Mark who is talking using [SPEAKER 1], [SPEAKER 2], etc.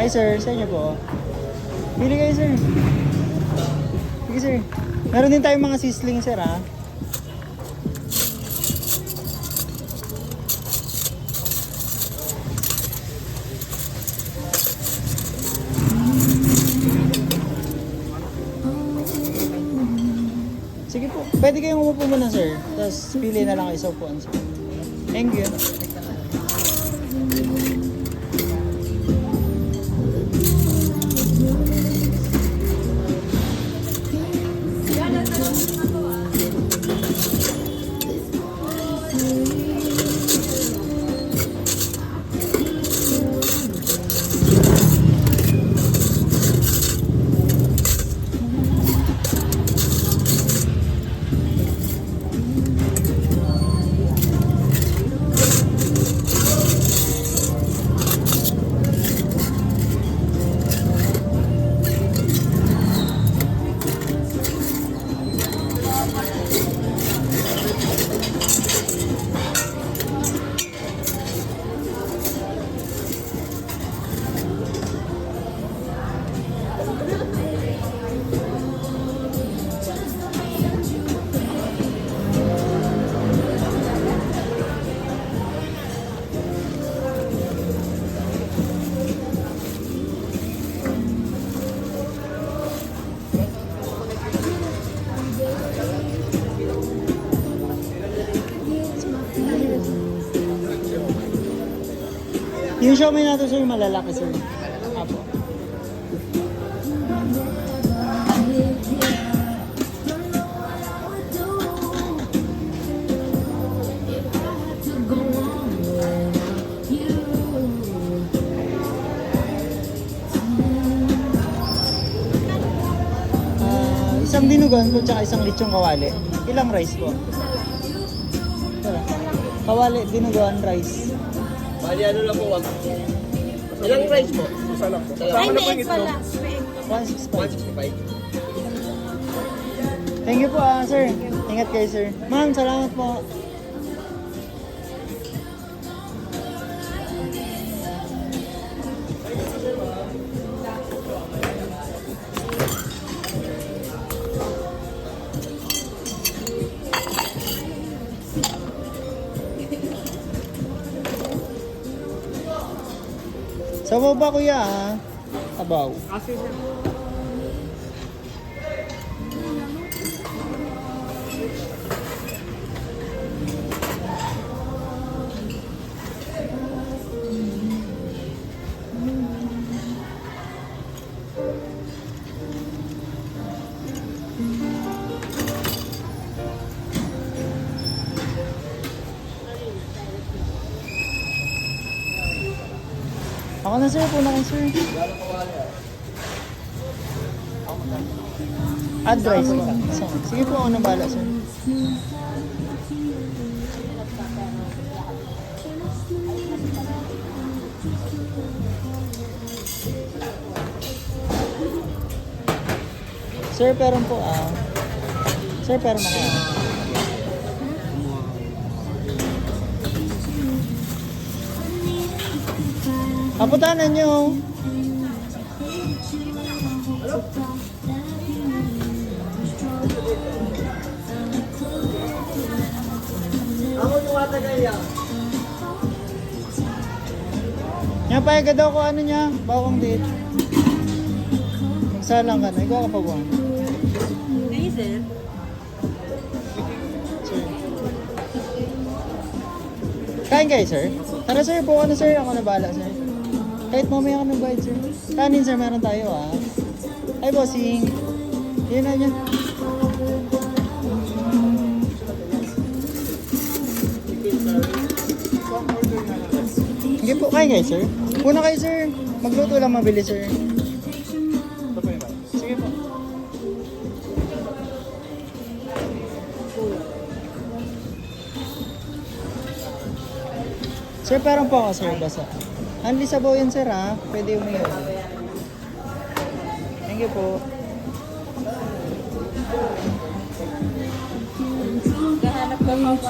[SPEAKER 1] Hi sir, sa inyo po. Pili kayo sir. Sige sir. Meron din tayong mga sisling sir ha. Sige po, pwede kayong umupo muna sir. Tapos pili na lang kayo sa upuan sir. Thank you. Yung Xiaomi natin sir, malalaki sir. Apo. Ah, isang dinugan po tsaka isang lechong kawali. Ilang rice po? Wala. Kawali, dinugan, rice.
[SPEAKER 2] Bali ano lang po, wag. Ilang price po?
[SPEAKER 3] Isa lang po.
[SPEAKER 4] Ay, may egg pala.
[SPEAKER 3] itlog.
[SPEAKER 4] May egg.
[SPEAKER 1] 165.
[SPEAKER 2] 165.
[SPEAKER 1] Thank you po ah, sir. Ingat kayo sir. Ma'am, salamat po. Sabaw ba kuya? Sabaw.
[SPEAKER 3] Kasi
[SPEAKER 1] Ako na sir, puna kayo sir. Address po. Sige po ako na bala sir. Sir, pero po ah. Sir, pero na Kaputanan nyo.
[SPEAKER 2] Ako tumatagal yan.
[SPEAKER 1] Yan pa daw ko ano niya, bawang date. Magsalang ka na, ikaw ka pa buwan.
[SPEAKER 4] Hazel.
[SPEAKER 1] Kain kayo, sir? Tara, sir. Buka na, sir. Ako na bahala, sir. Kahit mamaya ka ng bayad, sir. Kanin, sir. Meron tayo, ah. Ay, bossing. Yun na niya. Sige po, kayo, sir. Una kayo, sir. Magluto lang mabili, sir. Sige po. Sir, parang po ako, sir, basa. Unli sabaw yun, sir, ha? Pwede umiyo. Thank you po.
[SPEAKER 4] Gahanap ko pa